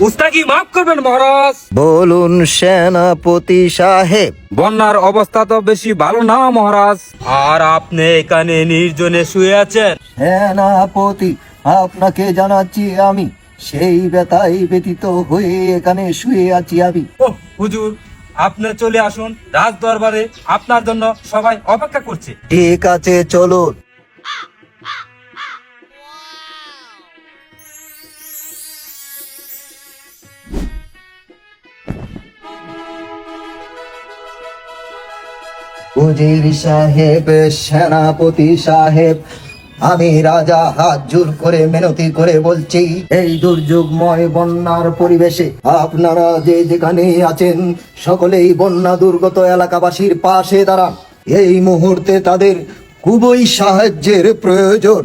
উস্তাকি মাফ করবেন মহারাজ। বলুন সেনাপতি সাহেব। বন্যার অবস্থা তো বেশি ভালো না মহারাজ। আর আপনি এখানে নির্জনে শুয়ে আছেন? সেনাপতি আপনাকে জানাচ্ছি আমি সেই ব্যথায় ব্যতীত হয়ে এখানে শুয়ে আছি আমি। ও হুজুর আপনি চলে আসুন রাজ দরবারে আপনার জন্য সবাই অপেক্ষা করছে। ঠিক আছে চলুন। উজির সাহেব, সেনাপতি সাহেব, আমি রাজা হাত জোর করে মিনতি করে বলছি, এই দুর্যোগময় বন্যার পরিবেশে আপনারা যে যেখানে আছেন, সকলেই বন্যা দুর্গত এলাকাবাসীর পাশে দাঁড়ান। এই মুহূর্তে তাদের খুবই সাহায্যের প্রয়োজন।